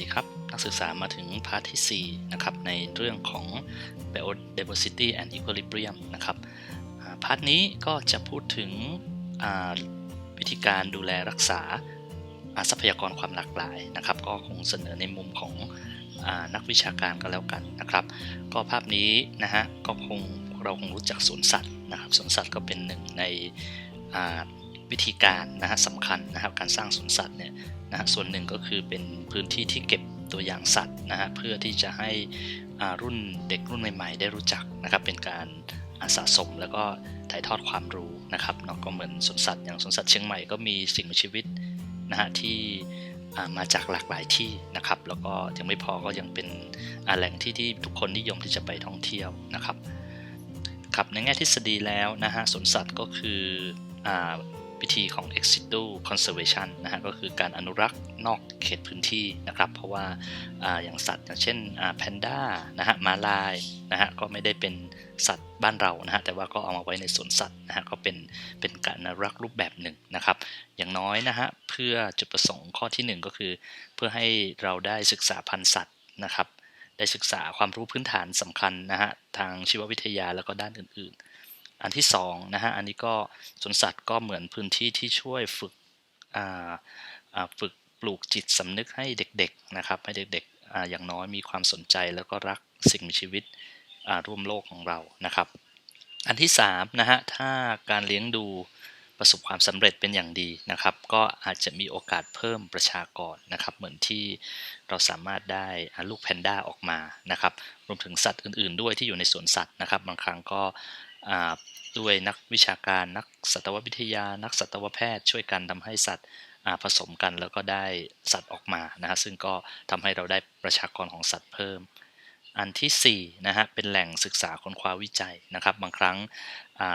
ดีครับ นักศึกษามาถึงพาร์ทที่ 4 นะครับ ในเรื่องของ biodiversity and equilibrium นะครับพาร์ทนี้ก็จะพูดถึงวิธีการดูแลรักษาทรัพยากรความหลากหลายนะครับ ก็คงเสนอในมุมของอนักวิชาการก็แล้วกันนะครับ ก็ภาพนี้นะฮะก็คงเราคงรู้จักสวนสัตว์นะครับสวนสัตว์ก็เป็นหนึ่งใน วิธีการนะฮะสำคัญนะครับการสร้างสวนสัตว์เนี่ยนะฮะส่วนหนึ่งก็คือเป็นพื้นที่ที่เก็บตัวอย่างสัตว์นะฮะเพื่อที่จะให้อารุ่นเด็กรุ่นใหม่ ๆ ได้รู้จักนะครับเป็นการสะสมแล้วก็ถ่ายทอดความรู้นะครับเนาะก็เหมือนสวนสัตว์อย่างสวนสัตว์เชียงใหม่ก็มีสิ่งมีชีวิตนะฮะที่มาจากหลากหลายที่นะครับแล้วก็ยังไม่พอก็ยังเป็นแหล่งที่ที่ทุกคนนิยมที่จะไปท่องเที่ยวนะครับครับในแง่ทฤษฎีแล้วนะฮะสวนสัตว์ก็คืออ่า วิธีของ ex i t u conservation นะฮะก็คือการอนุรักษ์นอกเขตพื้นที่นะครับเพราะว่าออย่างสัตว์อย่างเช่นแพนด้านะฮะม้าลายนะฮะก็ไม่ได้เป็นสัตว์บ้านเรานะฮะแต่ว่าก็เอามาไว้ในสวนสัตว์นะฮะก็เป็นเป็นการอนุรักษ์รูปแบบหนึ่งนะครับ อย่างน้อยนะฮะเพื่อจุดประสงค์ข้อที่หนึ่งก็คือ เพื่อให้เราได้ศึกษาพันธุ์สัตว์นะครับได้ศึกษาความรู้พื้นฐานสำคัญนะฮะทางชีววิทยาแล้วก็ด้านอื่นๆ อันที่2นะฮะอันนี้ก็สวนสัตว์ก็เหมือนพื้นที่ที่ช่วยฝึกฝึกปลูกจิตสำนึกให้เด็กๆนะครับให้เด็กๆออย่างน้อยมีความสนใจแล้วก็รักสิ่งมีชีวิตร่วมโลกของเรานะครับ อันที่3นะฮะถ้าการเลี้ยงดูประสบความสำเร็จเป็นอย่างดีนะครับ ก็อาจจะมีโอกาสเพิ่มประชากรนะครับ เหมือนที่เราสามารถได้ลูกแพนด้าออกมานะครับ รวมถึงสัตว์อื่น ๆ ด้วยที่อยู่ในสวนสัตว์นะครับ บางครั้งก็ ด้วยนักวิชาการนักสัตววิทยา นักสัตวแพทย์ ช่วยกันทำให้สัตว์ผสมกันแล้วก็ได้สัตว์ออกมานะฮะซึ่งก็ทำให้เราได้ประชากรของสัตว์เพิ่ม อันที่4นะฮะเป็นแหล่งศึกษาค้นคว้าวิจัยนะครับ บางครั้ง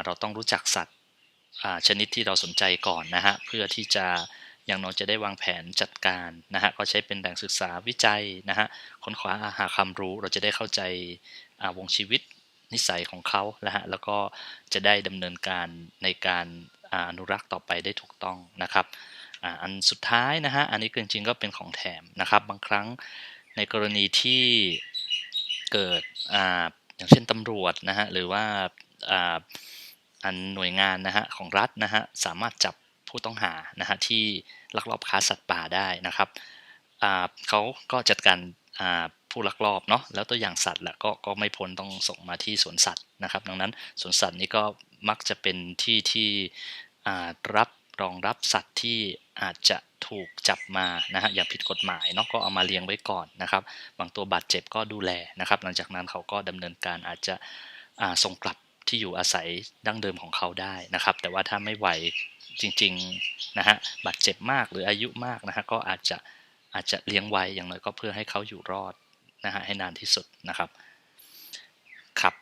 เราต้องรู้จักสัตว์ชนิดที่เราสนใจก่อนนะฮะเพื่อที่จะอย่างน้อยจะได้วางแผนจัดการนะฮะก็ใช้เป็นแหล่งศึกษาวิจัยนะฮะค้นคว้าหาความรู้เราจะได้เข้าใจวงชีวิต นิสัยของเขานะฮะแล้วก็จะได้ดำเนินการในการอนุรักษ์ต่อไปได้ถูกต้องนะครับอันสุดท้ายนะฮะอันนี้จริงๆก็เป็นของแถมนะครับ บางครั้งในกรณีที่เกิดออย่างเช่นตำรวจนะฮะหรือว่าอันหน่วยงานนะฮะของรัฐนะฮะสามารถจับผู้ต้องหานะฮะที่ลักลอบค้าสัตว์ป่าได้นะครับเขาก็จัดการ ผู้ลักลอบเนาะแล้วตัวอย่างสัตว์แหละก็ก็ไม่พ้นต้องส่งมาที่สวนสัตว์นะครับ ดังนั้นสวนสัตว์นี้ก็มักจะเป็นที่ที่รับรองรับสัตว์ที่อาจจะถูกจับมานะฮะอย่างผิดกฎหมายเนาะก็เอามาเลี้ยงไว้ก่อนนะครับ บางตัวบาดเจ็บก็ดูแลนะครับ หลังจากนั้นเขาก็ดำเนินการอาจจะส่งกลับที่อยู่อาศัยดั้งเดิมของเขาได้นะครับ แต่ว่าถ้าไม่ไหวจริงๆนะฮะบาดเจ็บมากหรืออายุมากนะฮะก็อาจจะอาจจะเลี้ยงไว้อย่างน้อยก็เพื่อให้เขาอยู่รอด นะฮะให้นานที่สุดนะครับครับ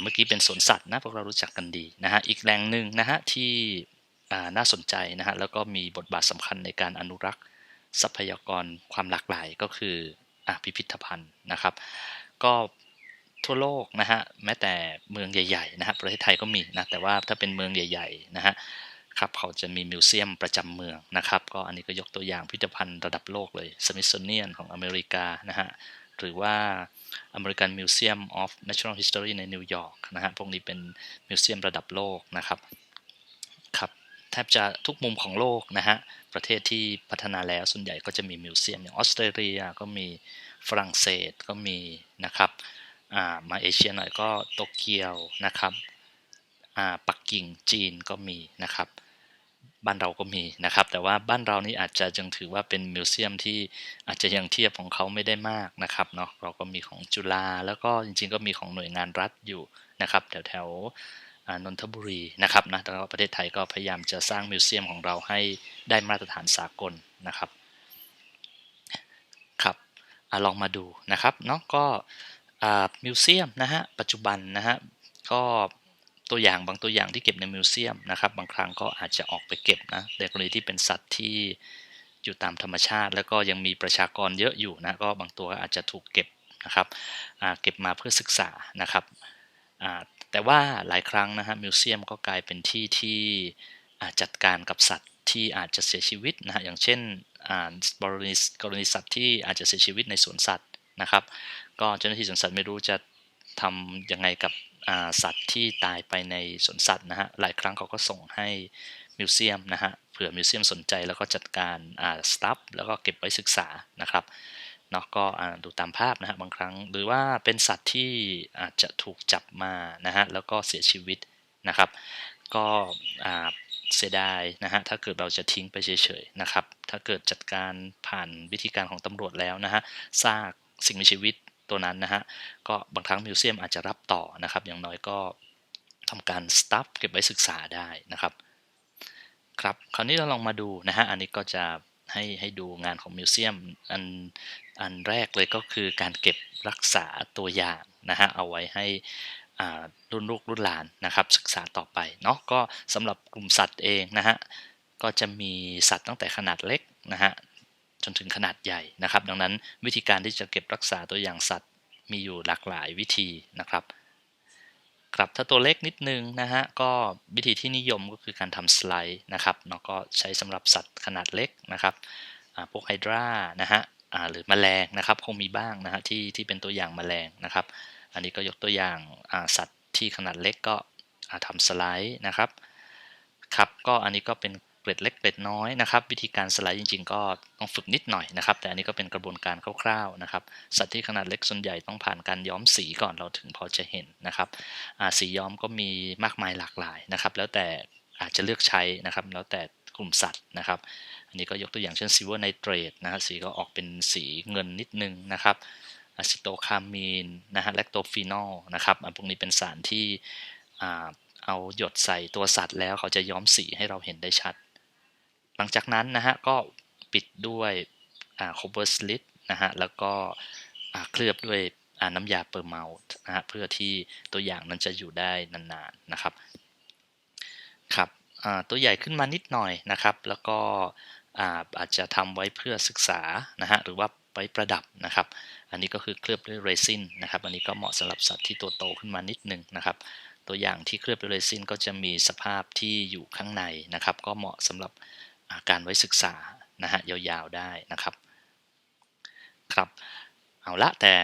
เมื่อกี้เป็นสวนสัตว์นะพวกเรารู้จักกันดีนะฮะอีกแหล่งหนึ่งนะฮะที่น่าสนใจนะฮะแล้วก็มีบทบาทสำคัญในการอนุรักษ์ทรัพยากรความหลากหลายก็คืออพิพิธภัณฑ์นะครับ ก็ทั่วโลกนะฮะแม้แต่เมืองใหญ่ๆนะฮะประเทศไทยก็มีนะแต่ว่าถ้าเป็นเมืองใหญ่ๆนะฮะครับเขาจะมีมิวเซียมประจำเมืองนะครับ ก็อันนี้ก็ยกตัวอย่างพิพิธภัณฑ์ระดับโลกเลย Smithsonian ของอเมริกานะฮะ หรือว่า American Museum of Natural History ในนิวยอร์กนะฮะพวกนี้เป็นมิวเซียมระดับโลกนะครับครับแทบจะทุกมุมของโลกนะฮะประเทศที่พัฒนาแล้วส่วนใหญ่ก็จะมีมิวเซียมอย่างออสเตรเลียก็มีฝรั่งเศสก็มีนะครับอ่ามาเอเชียหน่อยก็โตเกียวนะครับอ่าปักกิ่งจีนก็มีนะครับ บ้านเราก็มีนะครับ แต่ว่าบ้านเรานี่อาจจะยังถือว่าเป็นมิวเซียมที่อาจจะยังเทียบของเขาไม่ได้มากนะครับเนาะเราก็มีของจุฬาแล้วก็จริงๆ ก็มีของหน่วยงานรัฐอยู่นะครับแถวแถวนนทบุรีนะครับนะแต่ว่าประเทศไทยก็พยายามจะสร้างมิวเซียมของเราให้ได้มาตรฐานสากลนะครับครับอลองมาดูนะครับเนาะก็มิวเซียมนะฮะปัจจุบันนะฮะก็ ตัวอย่างบางตัวอย่างที่เก็บในมิวเซียมนะครับ บางครั้งก็อาจจะออกไปเก็บนะในกรณีที่เป็นสัตว์ที่อยู่ตามธรรมชาติ แล้วก็ยังมีประชากรเยอะอยู่นะก็บางตัวอาจจะถูกเก็บนะครับเก็บมาเพื่อศึกษานะครับแต่ว่าหลายครั้งนะฮะมิวเซียมก็กลายเป็นที่ที่จัดการกับสัตว์ที่อาจจะเสียชีวิตนะฮะอย่างเช่นกรณีกรณีสัตว์ที่อาจจะเสียชีวิตในสวนสัตว์นะครับ ก็เจ้าหน้าที่สวนสัตว์ไม่รู้จะทำยังไงกับ สัตว์ที่ตายไปในสวนสัตว์นะฮะหลายครั้งเขาก็ส่งให้มิวเซียมนะฮะเผื่อมิวเซียมสนใจแล้วก็จัดการอ่าสตัฟแล้วก็เก็บไว้ศึกษานะครับเนาะก็อ่าดูตามภาพนะฮะบางครั้ง หรือว่าเป็นสัตว์ที่อาจจะถูกจับมานะฮะแล้วก็เสียชีวิตนะครับ ก็อ่าเสียดายนะฮะถ้าเกิดเราจะทิ้งไปเฉยๆนะครับ ถ้าเกิดจัดการผ่านวิธีการของตำรวจแล้วนะฮะซากสิ่งมีชีวิต ตัวนั้นนะฮะก็บางครั้งมิวเซียมอาจจะรับต่อนะครับอย่างน้อยก็ทำการสตัฟเก็บไว้ศึกษาได้นะครับครับคราวนี้เราลองมาดูนะฮะอันนี้ก็จะให้ให้ดูงานของมิวเซียมอันอันแรกเลยก็คือการเก็บรักษาตัวอย่างนะฮะเอาไว้ให้รุ่นลูกรุ่นหลานนะครับศึกษาต่อไปเนาะก็สำหรับกลุ่มสัตว์เองนะฮะก็จะมีสัตว์ตั้งแต่ขนาดเล็กนะฮะ จนถึงขนาดใหญ่นะครับ ดังนั้นวิธีการที่จะเก็บรักษาตัวอย่างสัตว์มีอยู่หลากหลายวิธีนะครับครับถ้าตัวเล็กนิดนึงนะฮะก็วิธีที่นิยมก็คือการทำสไลด์นะครับเนาะก็ใช้สำหรับสัตว์ขนาดเล็กนะครับพวกไฮดรานะฮะหรือแมลงนะครับคงมีบ้างนะฮะที่ที่เป็นตัวอย่างแมลงนะครับ อันนี้ก็ยกตัวอย่างสัตว์ที่ขนาดเล็กก็ทำสไลด์นะครับครับก็อันนี้ก็เป็น เกล็ดเล็กเกล็ดน้อยนะครับวิธีการสไลด์จริง ๆ ก็ต้องฝึกนิดหน่อยนะครับ แต่อันนี้ก็เป็นกระบวนการคร่าวๆนะครับ สัตว์ที่ขนาดเล็กส่วนใหญ่ต้องผ่านการย้อมสีก่อนเราถึงพอจะเห็นนะครับสีย้อมก็มีมากมายหลากหลายนะครับ แล้วแต่อาจจะเลือกใช้นะครับ แล้วแต่กลุ่มสัตว์นะครับ อันนี้ก็ยกตัวอย่างเช่นซิลเวอร์ไนเตรตนะฮะสีก็ออกเป็นสีเงินนิดนึงนะครับอะซิโตคามีนนะฮะแลคโตฟีนอลนะครับอันพวกนี้เป็นสารที่เอาหยดใส่ตัวสัตว์แล้วเขาจะย้อมสีให้เราเห็นได้ชัด หลังจากนั้นนะฮะก็ปิดด้วยโคเบอร์สลิดนะฮะแล้วก็เคลือบด้วยน้ำยาเปอร์เมาส์นะฮะเพื่อที่ตัวอย่างนั้นจะอยู่ได้นานๆนะครับครับตัวใหญ่ขึ้นมานิดหน่อยนะครับ แล้วก็อาจจะทำไว้เพื่อศึกษานะฮะหรือว่าไว้ประดับนะครับ อันนี้ก็คือเคลือบด้วยเรซินนะครับ อันนี้ก็เหมาะสำหรับสัตว์ที่ตัวโตขึ้นมานิดนึงนะครับ ตัวอย่างที่เคลือบด้วยเรซินก็จะมีสภาพที่อยู่ข้างในนะครับ ก็เหมาะสำหรับ การไว้ศึกษานะฮะยาวๆได้นะครับครับเอาละแต่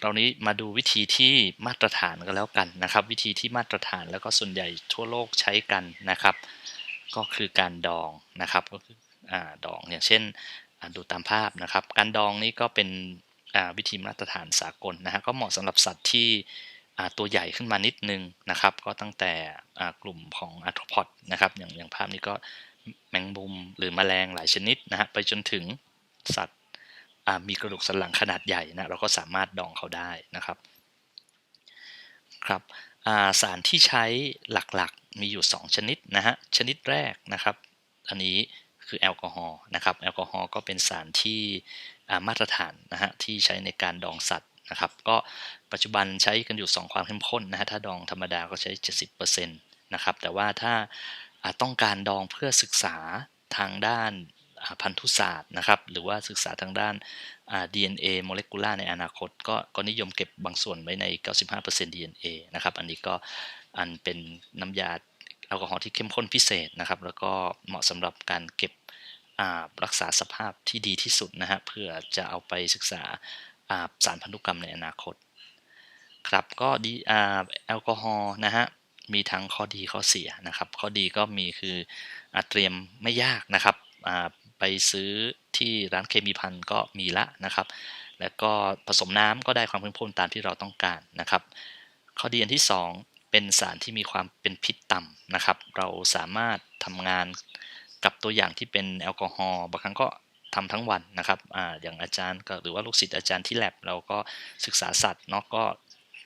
เรานี้มาดูวิธีที่มาตรฐานกันแล้วกันนะครับ วิธีที่มาตรฐานแล้วก็ส่วนใหญ่ทั่วโลกใช้กันนะครับ ก็คือการดองนะครับก็คืออ่าดองอย่างเช่นดูตามภาพนะครับ การดองนี่ก็เป็นวิธีมาตรฐานสากลนะฮะก็เหมาะสำหรับสัตว์ที่ตัวใหญ่ขึ้นมานิดนึงนะครับ ก็ตั้งแต่กลุ่มของอาร์โทพอดนะครับอย่างอย่างภาพนี้ก็ แมงมุมหรือแมลงหลายชนิดนะฮะไปจนถึงสัตว์มีกระดูกสันหลังขนาดใหญ่นะเราก็สามารถดองเขาได้นะครับครับสารที่ใช้หลักๆมีอยู่ 2 ชนิดนะฮะชนิดแรกนะครับ อันนี้คือแอลกอฮอล์นะครับแอลกอฮอล์ก็เป็นสารที่มาตรฐานนะฮะที่ใช้ในการดองสัตว์นะครับ ก็ปัจจุบันใช้กันอยู่ 2 ความเข้มข้นนะฮะถ้าดองธรรมดาก็ใช้ 70%นะครับแต่ว่าถ้า ต้องการดองเพื่อศึกษาทางด้านพันธุศาสตร์นะครับ หรือว่าศึกษาทางด้านอ่า DNA โมเลกุลาในอนาคต ก็ก็นิยมเก็บบางส่วนไว้ใน 95% DNA นะครับ อันนี้ก็อันเป็นน้ำยาแอลกอฮอล์ที่เข้มข้นพิเศษนะครับ แล้วก็เหมาะสำหรับการเก็บรักษาสภาพที่ดีที่สุดนะฮะเพื่อจะเอาไปศึกษาสารพันธุกรรมในอนาคต ครับก็ดีแอลกอฮอล์นะฮะ มีทั้งข้อดีข้อเสียนะครับ ข้อดีก็มีคืออเตรียมไม่ยากนะครับไปซื้อที่ร้านเคมีพันก็มีละนะครับ แล้วก็ผสมน้ำก็ได้ความเข้มข้นตามที่เราต้องการนะครับ ข้อดีอันที่ 2 เป็นสารที่มีความเป็นพิษต่ำนะครับ เราสามารถทำงานกับตัวอย่างที่เป็นแอลกอฮอล์บางครั้งก็ทำทั้งวันนะครับออย่างอาจารย์ก็หรือว่าลูกศิษย์อาจารย์ที่แลบเราก็ศึกษาสัตว์เนาะก็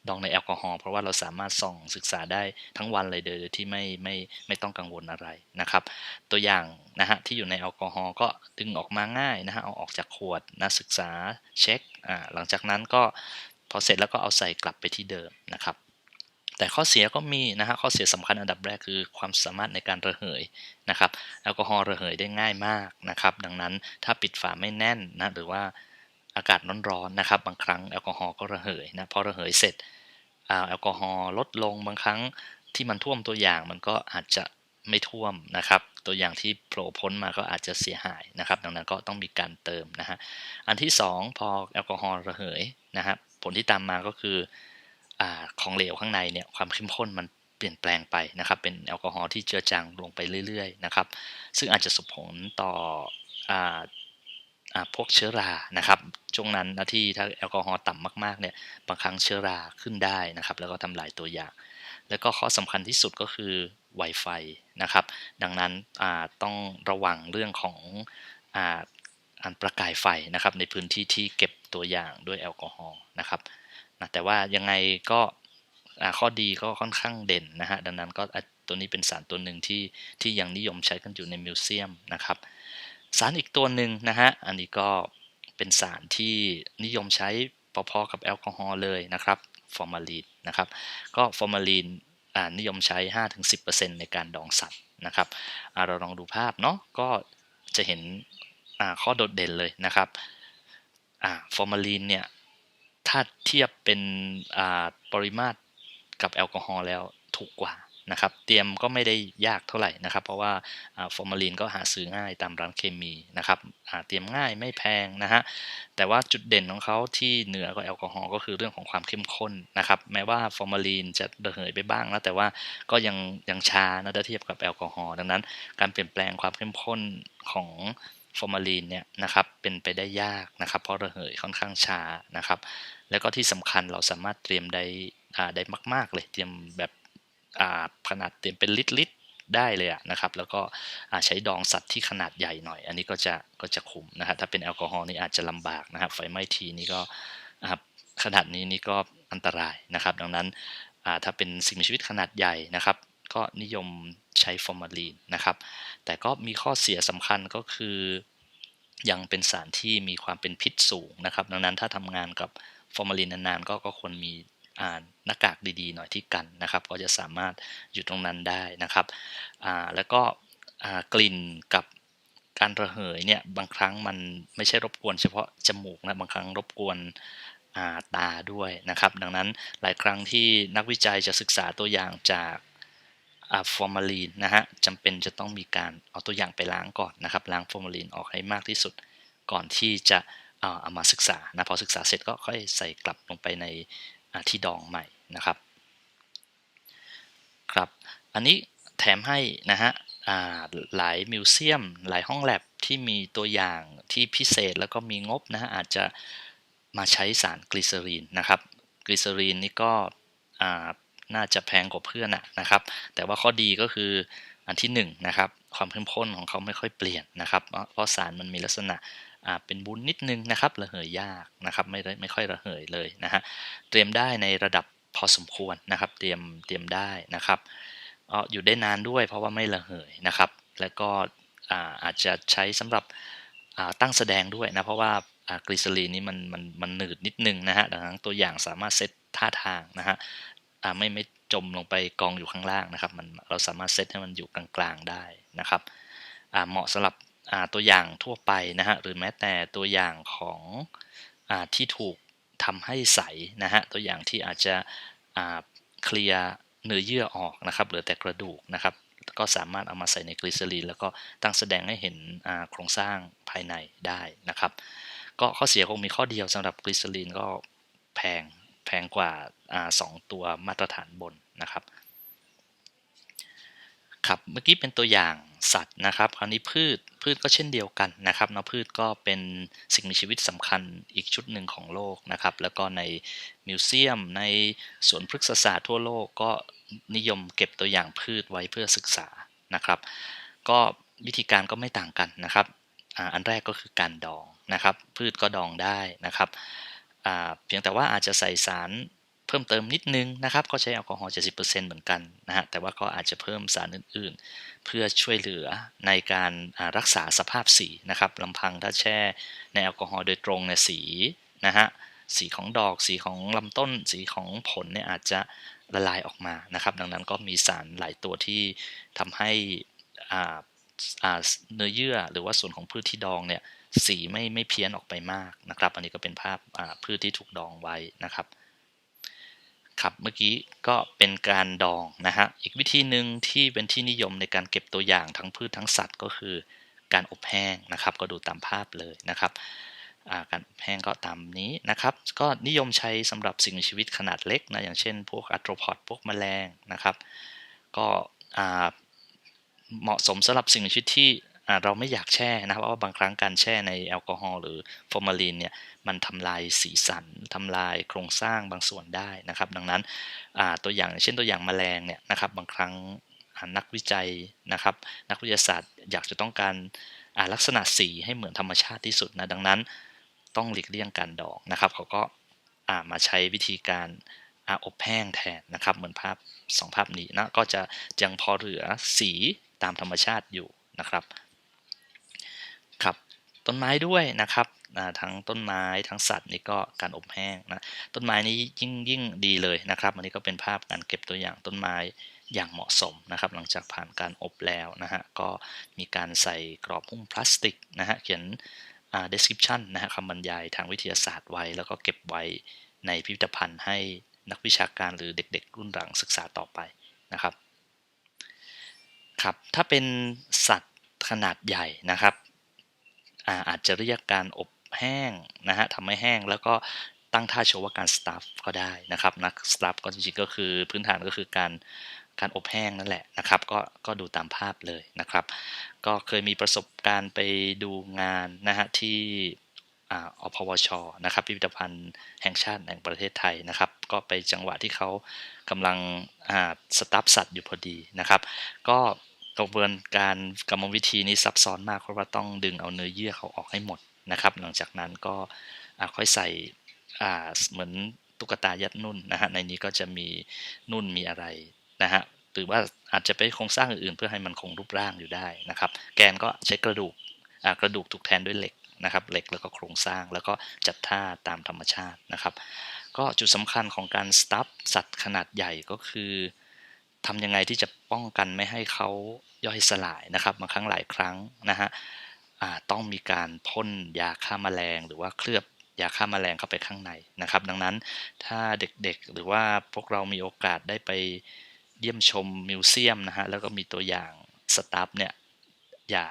ดองในแอลกอฮอล์เพราะว่าเราสามารถส่องศึกษาได้ทั้งวันเลยโดยที่ไม่ไม่ไม่ต้องกังวลอะไรนะครับ ตัวอย่างนะฮะที่อยู่ในแอลกอฮอล์ก็ดึงออกมาง่ายนะฮะเอาออกจากขวดนะศึกษาเช็คอ่าหลังจากนั้นก็พอเสร็จแล้วก็เอาใส่กลับไปที่เดิมนะครับแต่ข้อเสียก็มีนะฮะข้อเสียสำคัญอันดับแรกคือความสามารถในการระเหยนะครับแอลกอฮอล์ระเหยได้ง่ายมากนะครับ ดังนั้นถ้าปิดฝาไม่แน่นนะหรือว่าอากาศร้อนๆนะครับ บางครั้งแอลกอฮอล์ก็ระเหยนะพอระเหยเสร็จ แอลกอฮอล์ลดลงบางครั้งที่มันท่วมตัวอย่างมันก็อาจจะไม่ท่วมนะครับ ตัวอย่างที่โผล่พ้นมาก็อาจจะเสียหายนะครับ ดังนั้นก็ต้องมีการเติมนะฮะอันที่ 2 พอแอลกอฮอล์ระเหยนะครับผลที่ตามมาก็คืออของเหลวข้างในเนี่ยความเข้มข้นมันเปลี่ยนแปลงไปนะครับเป็นแอลกอฮอล์ที่เจือจางลงไปเรื่อยๆนะครับซึ่งอาจจะส่งผลต่อ พวกเชื้อรานะครับช่วงนั้นนะที่ถ้าแอลกอฮอล์ต่ำมากๆเนี่ยบางครั้งเชื้อราขึ้นได้นะครับ แล้วก็ทำลายตัวอย่าง แล้วก็ข้อสำคัญที่สุดก็คือ Wi-Fi นะครับ ดังนั้นต้องระวังเรื่องของอันประกายไฟนะครับ ในพื้นที่ที่เก็บตัวอย่างด้วยแอลกอฮอล์นะครับนะแต่ว่ายังไงก็ข้อดีก็ค่อนข้างเด่นนะฮะดังนั้นก็ตัวนี้เป็นสารตัวหนึ่งที่ที่ยังนิยมใช้กันอยู่ในมิวเซียมนะครับ สารอีกตัวหนึ่งนะฮะ อันนี้ก็เป็นสารที่นิยมใช้พอๆกับแอลกอฮอล์เลยนะครับฟอร์มาลีนนะครับ ก็ฟอร์มาลีนนิยมใช้ 5-10%ในการดองสัตว์นะครับเราลองดูภาพเนาะก็จะเห็นข้อโดดเด่นเลยนะครับฟอร์มาลีนเนี่ยถ้าเทียบเป็นปริมาตรกับแอลกอฮอล์แล้วถูกกว่า นะครับเตรียมก็ไม่ได้ยากเท่าไหร่นะครับ เพราะว่าฟอร์มาลีนก็หาซื้อง่ายตามร้านเคมีนะครับเตรียมง่ายไม่แพงนะฮะแต่ว่าจุดเด่นของเขาที่เหนือกว่าแอลกอฮอล์ก็คือเรื่องของความเข้มข้นนะครับแม้ว่าฟอร์มาลีนจะระเหยไปบ้างนะแต่ว่าก็ยังยังช้านะถ้าเทียบกับแอลกอฮอล์ดังนั้น การเปลี่ยนแปลงความเข้มข้นของฟอร์มาลีนเนี่ยนะครับเป็นไปได้ยากนะครับ เพราะระเหยค่อนข้างช้านะครับ แล้วก็ที่สำคัญเราสามารถเตรียมได้ได้มาก ๆ เลยเตรียมแบบ ขนาดเต็มเป็นลิตรๆได้เลยนะครับ แล้วก็ใช้ดองสัตว์ที่ขนาดใหญ่หน่อย อันนี้ก็จะก็จะคุมนะฮะถ้าเป็นแอลกอฮอล์นี่อาจจะลำบากนะครับ ไฟไหม้ทีนี่ก็ขนาดนี้นี่ก็อันตรายนะครับ ดังนั้นถ้าเป็นสิ่งมีชีวิตขนาดใหญ่นะครับ ก็นิยมใช้ฟอร์มาลีนนะครับ แต่ก็มีข้อเสียสำคัญก็คือ ยังเป็นสารที่มีความเป็นพิษสูงนะครับ ดังนั้นถ้าทำงานกับฟอร์มาลีนนานๆก็ก็ควรมี หน้ากากดีๆหน่อยที่กันนะครับ ก็จะสามารถอยู่ตรงนั้นได้นะครับแล้วก็กลิ่นกับการระเหยเนี่ยบางครั้งมันไม่ใช่รบกวนเฉพาะจมูกนะบางครั้งรบกวนตาด้วยนะครับ ดังนั้นหลายครั้งที่นักวิจัยจะศึกษาตัวอย่างจากฟอร์มาลีนนะฮะจำเป็นจะต้องมีการเอาตัวอย่างไปล้างก่อนนะครับล้างฟอร์มาลีนออกให้มากที่สุดก่อนที่จะเอามาศึกษานะพอศึกษาเสร็จก็ค่อยใส่กลับลงไปใน ที่ดองใหม่นะครับครับอันนี้แถมให้นะฮะหลายมิวเซียม หลายห้องแลบที่มีตัวอย่างที่พิเศษแล้วก็มีงบนะฮะอาจจะมาใช้สารกลีเซอรีนนะครับกลีเซอรีนนี่ก็น่าจะแพงกว่าเพื่อนนะครับ แต่ว่าข้อดีก็คืออันที่1นนะครับความเข้มข้นของเขาไม่ค่อยเปลี่ยนนะครับ เพราะสารมันมีลักษณะ เป็นบุญนิดนึงนะครับระเหยยากนะครับไม่ไม่ค่อยระเหยเลยนะฮะเตรียมได้ในระดับพอสมควรนะครับ เตรียมเตรียมได้นะครับอยู่ได้นานด้วยเพราะว่าไม่ระเหยนะครับ แล้วก็อาจจะใช้สำหรับตั้งแสดงด้วยนะเพราะว่ากลีซอรีนนี้มันมันมันหนืดนิดนึงนะฮะดังนั้นตัวอย่างสามารถเซตท่าทางนะฮะไม่ไม่จมลงไปกองอยู่ข้างล่างนะครับมันเราสามารถเซตให้มันอยู่กลางๆได้นะครับเหมาะสำหรับ ตัวอย่างทั่วไปนะฮะหรือแม้แต่ตัวอย่างของอที่ถูกทำให้ใสนะฮะตัวอย่างที่อาจจะเคลียร์เนื้อเยื่อออกนะครับเหลือแต่กระดูกนะครับก็สามารถเอามาใส่ในกลีเซอรีนแล้วก็ตั้งแสดงให้เห็นโครงสร้างภายในได้นะครับ ก็ข้อเสียคงมีข้อเดียวสำหรับกลีเซอรีนก็แพงแพงกว่าสองตัวมาตรฐานบนนะครับครับเมื่อกี้เป็นตัวอย่าง สัตว์นะครับคราวนี้พืชพืชก็เช่นเดียวกันนะครับนะพืชก็เป็นสิ่งมีชีวิตสำคัญอีกชุดหนึ่งของโลกนะครับ แล้วก็ในมิวเซียม ในสวนพฤกษศาสตร์ทั่วโลกก็นิยมเก็บตัวอย่างพืชไว้เพื่อศึกษานะครับ ก็วิธีการก็ไม่ต่างกันนะครับอันแรกก็คือการดองนะครับ พืชก็ดองได้นะครับเพียงแต่ว่าอาจจะใส่สาร เพิ่มเติมนิดนึงนะครับ ก็ใช้แอลกอฮอล์ 70%เหมือนกันนะฮะ แต่ว่าก็อาจจะเพิ่มสารอื่นๆ เพื่อช่วยเหลือในการรักษาสภาพสีนะครับลำพังถ้าแช่ในแอลกอฮอล์โดยตรงในสีนะฮะ สีของดอก สีของลำต้น สีของผลเนี่ยอาจจะละลายออกมานะครับ ดังนั้นก็มีสารหลายตัวที่ทำให้เนื้อเยื่อหรือว่าส่วนของพืชที่ดองเนี่ยสีไม่ไม่เพี้ยนออกไปมากนะครับ อันนี้ก็เป็นภาพพืชที่ถูกดองไว้นะครับ ครับเมื่อกี้ก็เป็นการดองนะฮะอีกวิธีหนึ่งที่เป็นที่นิยมในการเก็บตัวอย่างทั้งพืชทั้งสัตว์ก็คือการอบแห้งนะครับ ก็ดูตามภาพเลยนะครับการอบแห้งก็ตามนี้นะครับ ก็นิยมใช้สำหรับสิ่งมีชีวิตขนาดเล็กนะอย่างเช่น พวกอัตโรพอดพวกแมลงนะครับ ก็เหมาะสมสำหรับสิ่งมีชีวิตที่ เราไม่อยากแช่นะครับเพราะว่าบางครั้งการแช่ในแอลกอฮอล์หรือฟอร์มาลีนเนี่ยมันทำลายสีสันทำลายโครงสร้างบางส่วนได้นะครับ ดังนั้นตัวอย่างเช่นตัวอย่างแมลงเนี่ยนะครับบางครั้งนักวิจัยนะครับ นักวิทยาศาสตร์อยากจะต้องการลักษณะสีให้เหมือนธรรมชาติที่สุดนะดังนั้นต้องหลีกเลี่ยงการดองนะครับ เขาก็ามาใช้วิธีการอาอบแห้งแทนนะครับ เหมือนภาพสองภาพนี้นะก็จะยังพอเหลือสีตามธรรมชาติอยู่นะครับ ครับต้นไม้ด้วยนะครับทั้งต้นไม้ทั้งสัตว์นี่ก็การอบแห้งนะต้นไม้นี้ยิ่งยิ่งดีเลยนะครับ อันนี้ก็เป็นภาพการเก็บตัวอย่างต้นไม้อย่างเหมาะสมนะครับ หลังจากผ่านการอบแล้วนะฮะก็มีการใส่กรอบหุ้มพลาสติกนะฮะเขียน description นะฮะคำบรรยายทางวิทยาศาสตร์ไว้ แล้วก็เก็บไว้ในพิพิธภัณฑ์ให้นักวิชาการหรือเด็กๆ รุ่นหลังศึกษาต่อไปนะครับครับถ้าเป็นสัตว์ขนาดใหญ่นะครับ อาจจะเรียกการอบแห้งนะฮะทำให้แห้งแล้วก็ตั้งท่าโชว์ว่าการสตาฟก็ได้นะครับนักสตาฟก็จริงๆก็คือพื้นฐานก็คือการการอบแห้งนั่นแหละนะครับ ก็ก็ดูตามภาพเลยนะครับ ก็เคยมีประสบการณ์ไปดูงานนะฮะที่อพวชนะครับพิพิธภัณฑ์แห่งชาติแห่งประเทศไทยนะครับ ก็ไปจังหวะที่เขากำลังสตาฟสัตว์อยู่พอดีนะครับ ก็ กระบวนการกรรมวิธีนี้ซับซ้อนมากเพราะว่าต้องดึงเอาเนื้อเยื่อเขาออกให้หมดนะครับ หลังจากนั้นก็ค่อยใส่เหมือนตุ๊กตายัดนุ่นนะฮะในนี้ก็จะมีนุ่นมีอะไรนะฮะหรือว่าอาจจะไปโครงสร้างอื่นๆ เพื่อให้มันคงรูปร่างอยู่ได้นะครับ แกนก็ใช้กระดูกกระดูกถูกแทนด้วยเหล็กนะครับเหล็กแล้วก็โครงสร้างแล้วก็จัดท่าตามธรรมชาตินะครับ ก็จุดสำคัญของการสตัฟสัตว์ขนาดใหญ่ก็คือ ทำยังไงที่จะป้องกันไม่ให้เขาย่อยสลายนะครับบางครั้งหลายครั้งนะฮะต้องมีการพ่นยาฆ่ามาแมลง หรือว่าเคลือบยาฆ่ามาแมลงเข้าไปข้างในนะครับ ดังนั้นถ้าเด็กๆหรือว่าพวกเรามีโอกาสได้ไปเยี่ยมชมมิวเซียมนะฮะแล้วก็มีตัวอย่างสตาฟเนี่ยอย่า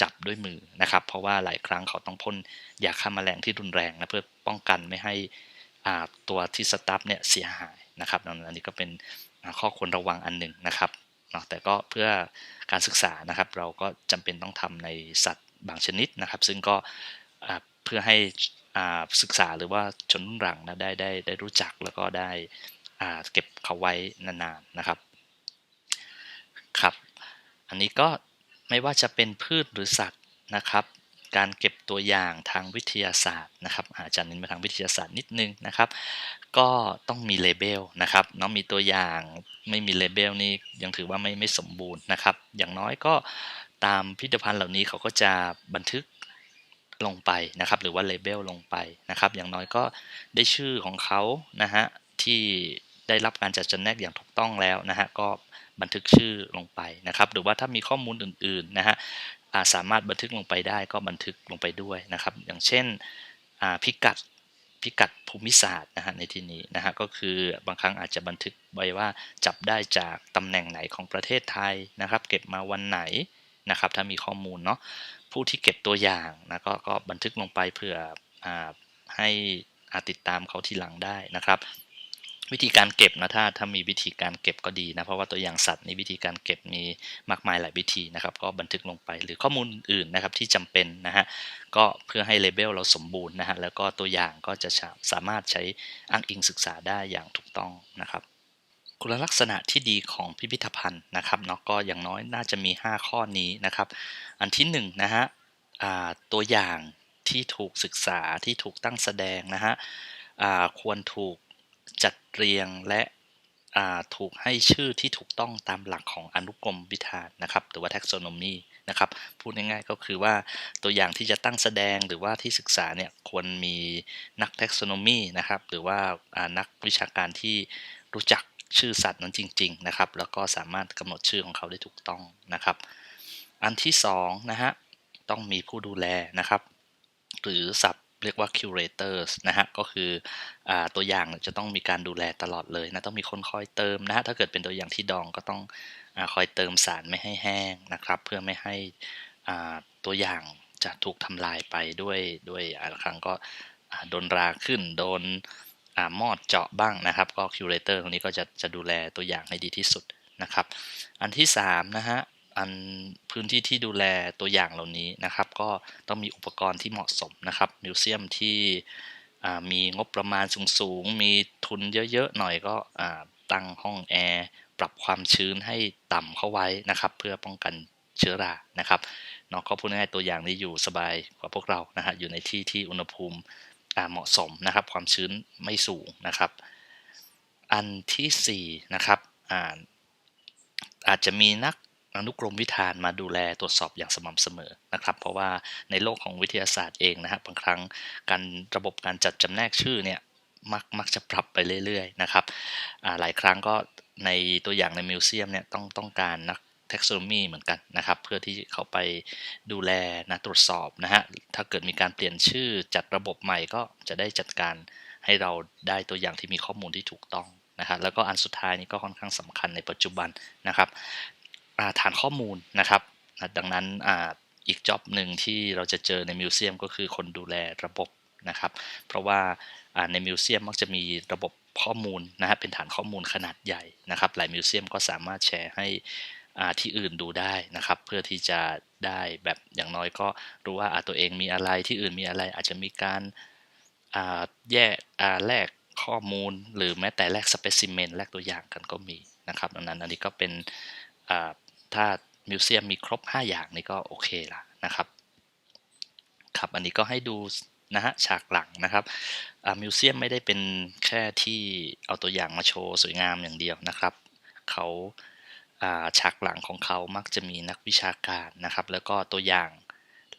จับด้วยมือนะครับ เพราะว่าหลายครั้งเขาต้องพ่นยาฆ่ามาแมลงที่รุนแรงนะเพื่อป้องกันไม่ให้ตัวที่สตาฟเนี่ยเสียหายนะครับดังนั้นอันนี้ก็เป็น ข้อควรระวังอันหนึ่งนะครับเนาะแต่ก็เพื่อการศึกษานะครับ เราก็จำเป็นต้องทำในสัตว์บางชนิดนะครับ ซึ่งก็เพื่อให้ศึกษาหรือว่าชนรุ่นหลังนะได้ได้ได้รู้จักแล้วก็ได้เก็บเขาไว้นานๆนะครับครับ อันนี้ก็ไม่ว่าจะเป็นพืชหรือสัตว์นะครับ การเก็บตัวอย่างทางวิทยาศาสตร์นะครับอาจารย์เน้นมาทางวิทยาศาสตร์นิดนึงนะครับ ก็ต้องมีเลเบลนะครับน้องมีตัวอย่างไม่มีเลเบลนี่ยังถือว่าไม่ไม่สมบูรณ์นะครับ อย่างน้อยก็ตามพิพิธภัณฑ์เหล่านี้เขาก็จะบันทึกลงไปนะครับ หรือว่าเลเบลลงไปนะครับ อย่างน้อยก็ได้ชื่อของเขานะฮะที่ได้รับการจัดจำแนกอย่างถูกต้องแล้วนะฮะก็บันทึกชื่อลงไปนะครับ หรือว่าถ้ามีข้อมูลอื่นๆนะฮะ สามารถบันทึกลงไปได้ก็บันทึกลงไปด้วยนะครับ อย่างเช่นพิกัดพิกัดภูมิศาสตร์นะฮะในที่นี้นะฮะก็คือบางครั้งอาจจะบันทึกไว้ว่าจับได้จากตำแหน่งไหนของประเทศไทยนะครับ เก็บมาวันไหนนะครับถ้ามีข้อมูลเนาะผู้ที่เก็บตัวอย่างนะก็ก็บันทึกลงไปเพื่ออให้อาติดตามเขาทีหลังได้นะครับ วิธีการเก็บนะถ้าถ้ามีวิธีการเก็บก็ดีนะเพราะว่าตัวอย่างสัตว์ในวิธีการเก็บมีมากมายหลายวิธีนะครับ ก็บันทึกลงไปหรือข้อมูลอื่นนะครับที่จำเป็นนะฮะก็เพื่อให้เลเบลเราสมบูรณ์นะฮะแล้วก็ตัวอย่างก็จะสามารถใช้อ้างอิงศึกษาได้อย่างถูกต้องนะครับคุณลักษณะที่ดีของพิพิธภัณฑ์นะครับเนาะก็อย่างน้อยน่าจะมี 5 ข้อนี้นะครับ อันที่1นนะฮะตัวอย่างที่ถูกศึกษาที่ถูกตั้งแสดงนะฮะควรถูก จัดเรียงและถูกให้ชื่อที่ถูกต้องตามหลักของอนุกรมวิธานนะครับ หรือว่า taxonomy นะครับ พูดง่ายๆก็คือว่าตัวอย่างที่จะตั้งแสดงหรือว่าที่ศึกษาเนี่ยควรมีนัก taxonomy นะครับ หรือว่านักวิชาการที่รู้จักชื่อสัตว์นั้นจริง ๆ นะครับ แล้วก็สามารถกำหนดชื่อของเขาได้ถูกต้องนะครับ อันที่2นะฮะต้องมีผู้ดูแลนะครับ หรือศัพท์ เรียกว่า curators นะฮะ ก็คืออตัวอย่างจะต้องมีการดูแลตลอดเลยนะ ต้องมีคนคอยเติมนะฮะ ถ้าเกิดเป็นตัวอย่างที่ดองก็ต้องอคอยเติมสารไม่ให้แห้งนะครับ เพื่อไม่ให้ตัวอย่างจะถูกทำลายไปด้วยด้วยอ่าครั้งก็โดนราขึ้น โดนมอดเจาะบ้างนะครับ ก็คิวเรเตอร์ตรงนี้ก็จะจะดูแลตัวอย่างให้ดีที่สุดนะครับ อันที่3นะฮะ อันพื้นที่ที่ดูแลตัวอย่างเหล่านี้นะครับ ก็ต้องมีอุปกรณ์ที่เหมาะสมนะครับมิวเซียมที่มีงบประมาณสูงๆ มีทุนเยอะๆ หน่อยก็ตั้งห้องแอร์ปรับความชื้นให้ต่ำเข้าไว้นะครับ เพื่อป้องกันเชื้อรานะครับเนาะก็พูดง่ายตัวอย่างนี้อยู่สบายกว่าพวกเรานะฮะอยู่ในที่ที่อุณหภูมิเหมาะสมนะครับ ความชื้นไม่สูงนะครับ อันที่4นะครับอาจจะมีนัก อนุกรมวิธานมาดูแลตรวจสอบอย่างสม่ำเสมอนะครับ เพราะว่าในโลกของวิทยาศาสตร์เองนะฮะบางครั้งการระบบการจัดจำแนกชื่อเนี่ยมักมักจะปรับไปเรื่อยๆนะครับหลายครั้งก็ในตัวอย่างในมิวเซียมเนี่ยต้องต้องการนัก taxonomy เหมือนกันนะครับ เพื่อที่เขาไปดูแลนะตรวจสอบนะฮะถ้าเกิดมีการเปลี่ยนชื่อจัดระบบใหม่ก็จะได้จัดการให้เราได้ตัวอย่างที่มีข้อมูลที่ถูกต้องนะครับแล้วก็อันสุดท้ายนี้ก็ค่อนข้างสำคัญในปัจจุบันนะครับ ฐานข้อมูลนะครับ ดังนั้นออีกจ็อบหนึ่งที่เราจะเจอในมิวเซียมก็คือคนดูแลระบบนะครับ เพราะว่าในมิวเซียมมักจะมีระบบข้อมูลนะฮะเป็นฐานข้อมูลขนาดใหญ่นะครับหลายมิวเซียมก็สามารถแชร์ให้ที่อื่นดูได้นะครับ เพื่อที่จะได้แบบอย่างน้อยก็รู้ว่าตัวเองมีอะไรที่อื่นมีอะไร อาจจะมีการแยกแลกข้อมูล หรือแม้แต่แลกสเปซิเมนแลกตัวอย่างกันก็มีนะครับ ดังนั้นอันนี้ก็เป็น ถ้ามิวเซียมมีครบ 5 อย่างนี่ก็โอเคละนะครับครับอันนี้ก็ให้ดูนะฮะฉากหลังนะครับมิวเซียมไม่ได้เป็นแค่ที่เอาตัวอย่างมาโชว์สวยงามอย่างเดียวนะครับเขาฉากหลังของเขามักจะมีนักวิชาการนะครับ แล้วก็ตัวอย่าง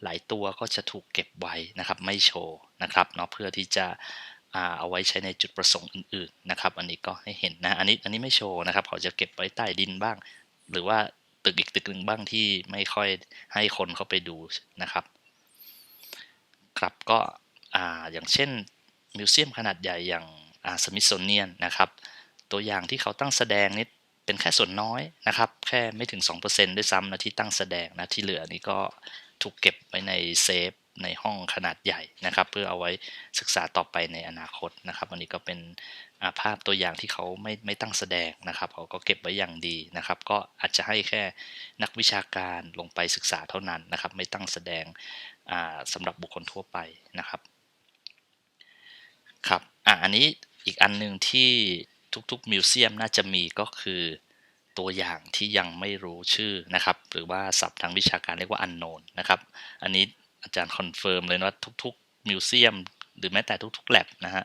หลายตัวก็จะถูกเก็บไว้นะครับ ไม่โชว์นะครับเนาะเพื่อที่จะเอาไว้ใช้ในจุดประสงค์อื่น ๆนะครับ อันนี้ก็ให้เห็นนะอันนี้อันนี้ไม่โชว์นะครับเขาจะเก็บไว้ใต้ดินบ้าง หรือว่า ตึกอีกตึกหนึ่งบ้างที่ไม่ค่อยให้คนเข้าไปดูนะครับ ครับก็อ่าอย่างเช่นมิวเซียมขนาดใหญ่อย่างสมิธโซเนียนนะครับ ตัวอย่างที่เขาตั้งแสดงนี่เป็นแค่ส่วนน้อยนะครับ แค่ไม่ถึง 2%ด้วยซ้ำนะที่ตั้งแสดงนะที่เหลือนี่ก็ถูกเก็บไว้ในเซฟในห้องขนาดใหญ่นะครับ เพื่อเอาไว้ศึกษาต่อไปในอนาคตนะครับอันนี้ก็เป็น ภาพตัวอย่างที่เขาไม่ไม่ตั้งแสดงนะครับเขาก็เก็บไว้อย่างดีนะครับ ก็อาจจะให้แค่นักวิชาการลงไปศึกษาเท่านั้นนะครับ ไม่ตั้งแสดงสำหรับบุคคลทั่วไปนะครับครับอะอันนี้อีกอันหนึ่งที่ทุกๆมิวเซียมน่าจะมีก็คือตัวอย่างที่ยังไม่รู้ชื่อนะครับ หรือว่าศัพท์ทางวิชาการเรียกว่า unknown นะครับ อันนี้อาจารย์คอนเฟิร์มเลยว่าทุกๆมิวเซียมหรือแม้แต่ทุกๆแลบนะฮะ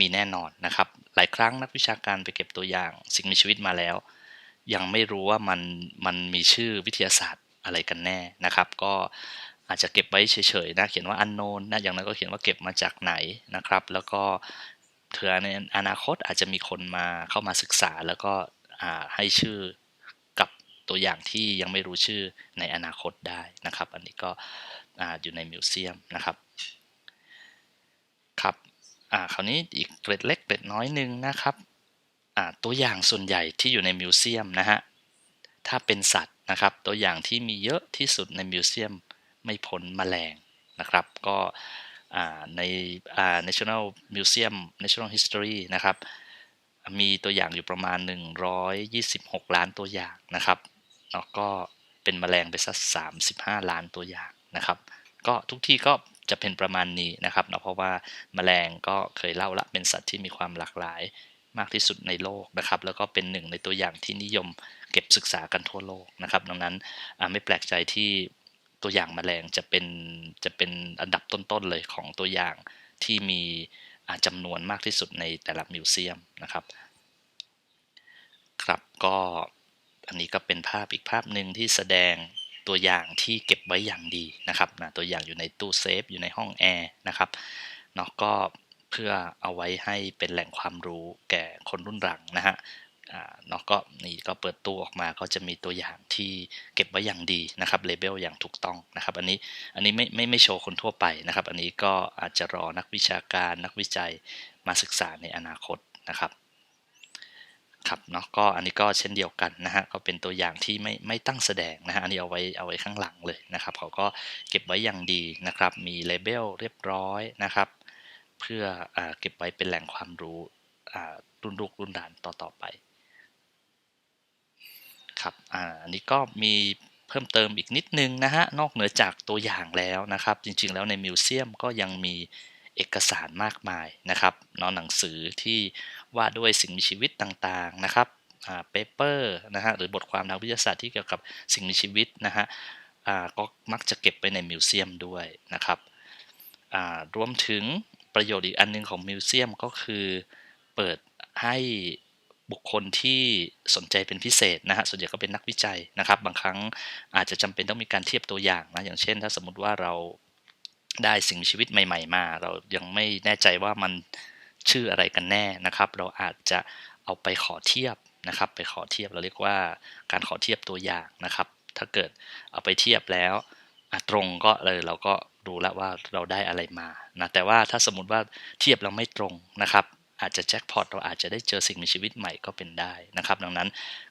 มีแน่นอนนะครับ หลายครั้งนักวิชาการไปเก็บตัวอย่าง สิ่งมีชีวิตมาแล้ว ยังไม่รู้ว่ามันมันมีชื่อวิทยาศาสตร์อะไรกันแน่นะครับ ก็อาจจะเก็บไว้เฉยๆนะเขียนว่า unknown นะอย่างนั้นก็เขียนว่าเก็บมาจากไหนนะครับ แล้วก็เถื่อในอนาคตอาจจะมีคนมาเข้ามาศึกษา แล้วก็ให้ชื่อกับตัวอย่างที่ยังไม่รู้ชื่อในอนาคตได้นะครับ อันนี้ก็อยู่ในมิวเซียมนะครับครับ คราวนี้อีกเกร็ดเล็กเกร็ดน้อยหนึ่งนะครับอ่าตัวอย่างส่วนใหญ่ที่อยู่ในมิวเซียมนะฮะถ้าเป็นสัตว์นะครับ ตัวอย่างที่มีเยอะที่สุดในมิวเซียมไม่พ้นแมลงนะครับ ก็ใน National Museum National History นะครับ มีตัวอย่างอยู่ประมาณ 126 ล้านตัวอย่างนะครับแล้วก็เป็นแมลงไปสัก35 ล้านตัวอย่างนะครับ ก็ทุกที่ก็ จะเป็นประมาณนี้นะครับเนาะเพราะว่าแมลงก็เคยเล่าละเป็นสัตว์ที่มีความหลากหลายมากที่สุดในโลกนะครับ แล้วก็เป็นหนึ่งในตัวอย่างที่นิยมเก็บศึกษากันทั่วโลกนะครับดังนั้นไม่แปลกใจที่ตัวอย่างแมลงจะเป็นจะเป็นอันดับต้นๆเลยของตัวอย่างที่มีจำนวนมากที่สุดในแต่ละมิวเซียมนะครับครับก็อันนี้ก็เป็นภาพอีกภาพหนึ่งที่แสดง ตัวอย่างที่เก็บไว้อย่างดีนะครับนะตัวอย่างอยู่ในตู้เซฟอยู่ในห้องแอร์นะครับเนาะก็เพื่อเอาไว้ให้เป็นแหล่งความรู้แก่คนรุ่นหลังนะฮะเนาะก็นี่ก็เปิดตู้ออกมาก็จะมีตัวอย่างที่เก็บไว้อย่างดีนะครับเลเบลอย่างถูกต้องนะครับ อันนี้อันนี้ไม่ไม่ไม่โชว์คนทั่วไปนะครับ อันนี้ก็อาจจะรอนักวิชาการนักวิจัยมาศึกษาในอนาคตนะครับ ครับเนาะก็อันนี้ก็เช่นเดียวกันนะฮะก็เป็นตัวอย่างที่ไม่ไม่ตั้งแสดงนะฮะอันนี้เอาไว้เอาไว้ข้างหลังเลยนะครับเขาก็เก็บไว้อย่างดีนะครับมีเลเบลเรียบร้อยนะครับ เพื่ออเก็บไว้เป็นแหล่งความรู้รุ่นลูกรุ่นหลานต่อๆไปครับอ,อันนี้ก็มีเพิ่มเติมอีกนิดนึงนะฮะนอกเหนือจากตัวอย่างแล้วนะครับ จริงๆแล้วในมิวเซียมก็ยังมีเอกสารมากมายนะครับนอนหนังสือที่ ว่าด้วยสิ่งมีชีวิตต่างๆนะครับเปเปอร์นะฮะหรือบทความทางวิทยาศาสตร์ที่เกี่ยวกับสิ่งมีชีวิตนะฮะก็มักจะเก็บไปในมิวเซียมด้วยนะครับรวมถึงประโยชน์อีกอันนึงของมิวเซียมก็คือเปิดให้บุคคลที่สนใจเป็นพิเศษนะฮะส่วนใหญ่ก็เป็นนักวิจัยนะครับ บางครั้งอาจจะจำเป็นต้องมีการเทียบตัวอย่างนะอย่างเช่น ถ้าสมมติว่าเราได้สิ่งมีชีวิตใหม่ ๆ มา เรายังไม่แน่ใจว่ามัน ชื่ออะไรกันแน่นะครับ เราอาจจะเอาไปขอเทียบนะครับ ไปขอเทียบเราเรียกว่าการขอเทียบตัวอย่างนะครับ ถ้าเกิดเอาไปเทียบแล้วตรงก็เลยเราก็รู้แล้วว่าเราได้อะไรมานะแต่ว่าถ้าสมมติว่าเทียบเราไม่ตรงนะครับ อาจจะแจ็คพอตเราอาจจะได้เจอสิ่งมีชีวิตใหม่ก็เป็นได้นะครับ ดังนั้น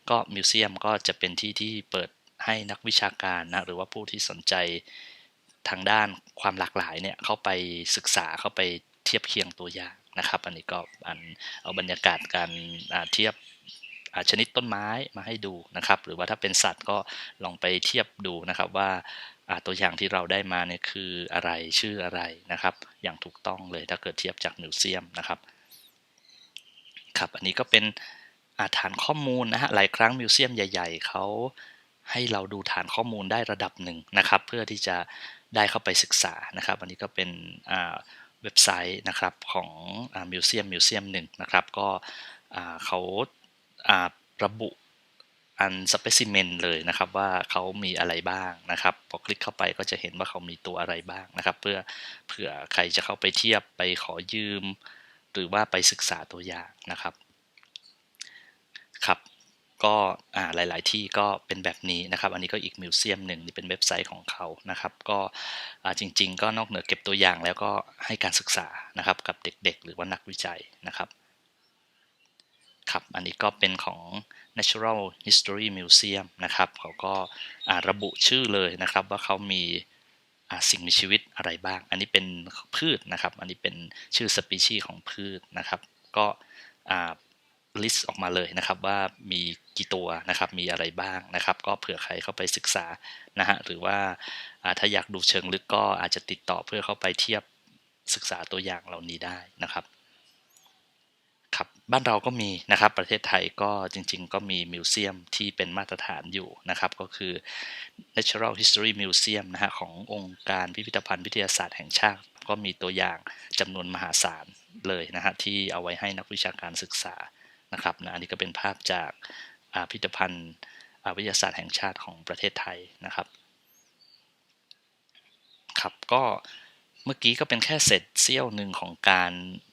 ก็มิวเซียมก็จะเป็นที่ที่เปิดให้นักวิชาการนะหรือว่าผู้ที่สนใจทางด้านความหลากหลายเนี่ยเข้าไปศึกษาเข้าไปเทียบเคียงตัวอย่าง นะครับ อันนี้ก็อันเอาบรรยากาศการเทียบชนิดต้นไม้มาให้ดูนะครับ หรือว่าถ้าเป็นสัตว์ก็ลองไปเทียบดูนะครับว่าตัวอย่างที่เราได้มาเนี่ยคืออะไรชื่ออะไรนะครับ อย่างถูกต้องเลยถ้าเกิดเทียบจากมิวเซียมนะครับครับอันนี้ก็เป็นฐานข้อมูลนะฮะหลายครั้งมิวเซียมใหญ่ ๆเขาให้เราดูฐานข้อมูลได้ระดับหนึ่งนะครับ เพื่อที่จะได้เข้าไปศึกษานะครับ อันนี้ก็เป็น เว็บไซต์นะครับของมิวเซียมมิวเซียมหนึ่งนะครับ ก็เขาระบุอันสเปซิเมนเลยนะครับว่าเขามีอะไรบ้างนะครับ พอคลิกเข้าไปก็จะเห็นว่าเขามีตัวอะไรบ้างนะครับ เพื่อเผื่อใครจะเข้าไปเทียบไปขอยืม หรือว่าไปศึกษาตัวอย่างนะครับครับ ก็หลาย ๆ ที่ก็เป็นแบบนี้นะครับ อันนี้ก็อีกมิวเซียมหนึ่งนี่เป็นเว็บไซต์ของเขานะครับ ก็จริง ๆ ก็นอกเหนือเก็บตัวอย่างแล้วก็ให้การศึกษานะครับกับเด็ก ๆ หรือว่านักวิจัยนะครับครับอันนี้ก็เป็นของ Natural History Museum นะครับเขาก็ระบุชื่อเลยนะครับว่าเขามีสิ่งมีชีวิตอะไรบ้าง อันนี้เป็นพืชนะครับ อันนี้เป็นชื่อสปีชีส์ของพืชนะครับ ก็ ลิสต์ออกมาเลยนะครับว่ามีกี่ตัวนะครับมีอะไรบ้างนะครับ ก็เผื่อใครเข้าไปศึกษานะฮะหรือว่าถ้าอยากดูเชิงลึกก็อาจจะติดต่อเพื่อเข้าไปเทียบศึกษาตัวอย่างเหล่านี้ได้นะครับครับบ้านเราก็มีนะครับประเทศไทยก็จริง ๆ ก็มีมิวเซียมที่เป็นมาตรฐานอยู่นะครับก็คือ Natural History Museum นะฮะขององค์การพิพิธภัณฑ์วิทยาศาสตร์แห่งชาติ ก็มีตัวอย่างจำนวนมหาศาลเลยนะฮะที่เอาไว้ให้นักวิชาการศึกษา นะครับนะอันนี้ก็เป็นภาพจากพิพิธภัณฑ์วิทยาศาสตร์แห่งชาติของประเทศไทยนะครับครับก็เมื่อกี้ก็เป็นแค่เศษเสี้ยวหนึ่งของการ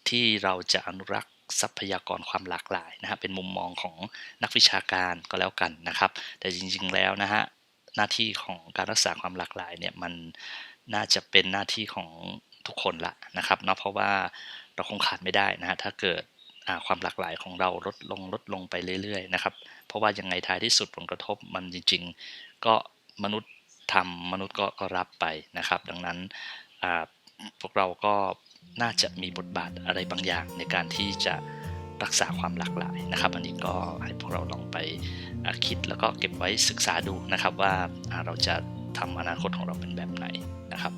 ที่เราจะอนุรักษ์ทรัพยากรความหลากหลายนะฮะเป็นมุมมองของนักวิชาการก็แล้วกันนะครับ แต่จริงๆแล้วนะฮะหน้าที่ของการรักษาความหลากหลายเนี่ยมันน่าจะเป็นหน้าที่ของทุกคนละนะครับเนาะเพราะว่าเราคงขาดไม่ได้นะฮะถ้าเกิด ความหลากหลายของเราลดลงลดลงไปเรื่อยๆนะครับ เพราะว่ายังไงท้ายที่สุดผลกระทบมันจริง ๆ ก็มนุษย์ทำมนุษย์ก็รับไปนะครับ ดังนั้นพวกเราก็น่าจะมีบทบาทอะไรบางอย่างในการที่จะรักษาความหลากหลายนะครับ อันนี้ก็ให้พวกเราลองไปคิดแล้วก็เก็บไว้ศึกษาดูนะครับว่าเราจะทำอนาคตของเราเป็นแบบไหนนะครับ